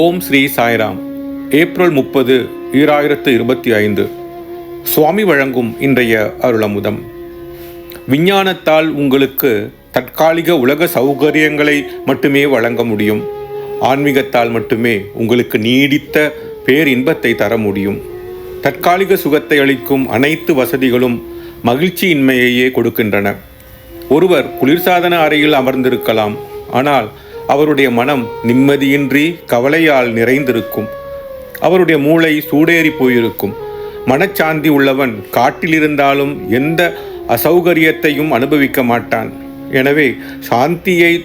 ஓம் Sri Sairam. April முப்பது ஈராயிரத்து இருபத்தி ஐந்து. சுவாமி வழங்கும் இன்றைய அருளமுதம். விஞ்ஞானத்தால் உங்களுக்கு தற்காலிக உலக சௌகரியங்களை மட்டுமே வழங்க முடியும். ஆன்மீகத்தால் மட்டுமே உங்களுக்கு நீடித்த பேரின்பத்தை தர முடியும். தற்காலிக சுகத்தை அளிக்கும் அனைத்து வசதிகளும் மகிழ்ச்சியின்மையையே கொடுக்கின்றன. ஒருவர் குளிர்சாதன அறையில் அமர்ந்திருக்கலாம். ஆனால் அவருடைய மனம் நிம்மதியின்றி கவலையால் நிறைந்திருக்கும். அவருடைய மூளை சூடேறி போயிருக்கும். மனச்சாந்தி உள்ளவன் காட்டில் இருந்தாலும் எந்த அசௌகரியத்தையும் அனுபவிக்க மாட்டான். எனவே சாந்தியை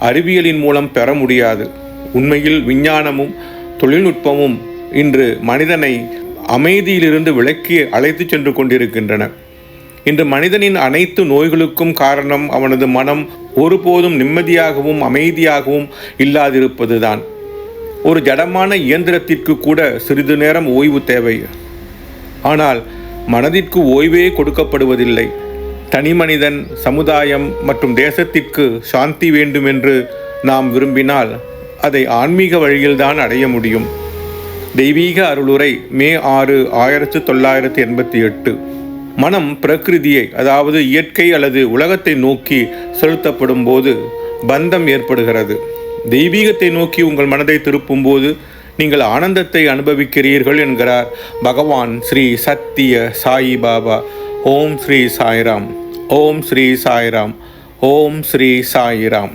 அறிவியலின் மூலம் பெற முடியாது. உண்மையில் விஞ்ஞானமும் தொழில்நுட்பமும் இன்று மனிதனை அமைதியிலிருந்து விலக்கி அழைத்துச் சென்று கொண்டிருக்கின்றன. இன்று மனிதனின் அனைத்து நோய்களுக்கும் காரணம் அவனது மனம் ஒருபோதும் நிம்மதியாகவும் அமைதியாகவும் இல்லாதிருப்பதுதான். ஒரு ஜடமான இயந்திரத்திற்கு கூட சிறிது நேரம் ஓய்வு தேவை. ஆனால் மனதிற்கு ஓய்வே கொடுக்கப்படுவதில்லை. தனி மனிதன் சமுதாயம் மற்றும் தேசத்திற்கு சாந்தி வேண்டுமென்று நாம் விரும்பினால் அதை ஆன்மீக வழியில்தான் அடைய முடியும். தெய்வீக அருளுரை மே ஆறு ஆயிரத்து தொள்ளாயிரத்து எண்பத்தி எட்டு. மனம் பிரகிருதியை அதாவது இயற்கை அல்லது உலகத்தை நோக்கி செலுத்தப்படும் போது பந்தம் ஏற்படுகிறது. தெய்வீகத்தை நோக்கி உங்கள் மனதை திருப்பும்போது நீங்கள் ஆனந்தத்தை அனுபவிக்கிறீர்கள் என்கிறார் பகவான் ஸ்ரீ சத்திய சாயி பாபா. ஓம் ஸ்ரீ சாய்ராம். ஓம் ஸ்ரீ சாய்ராம். ஓம் ஸ்ரீ சாய்ராம்.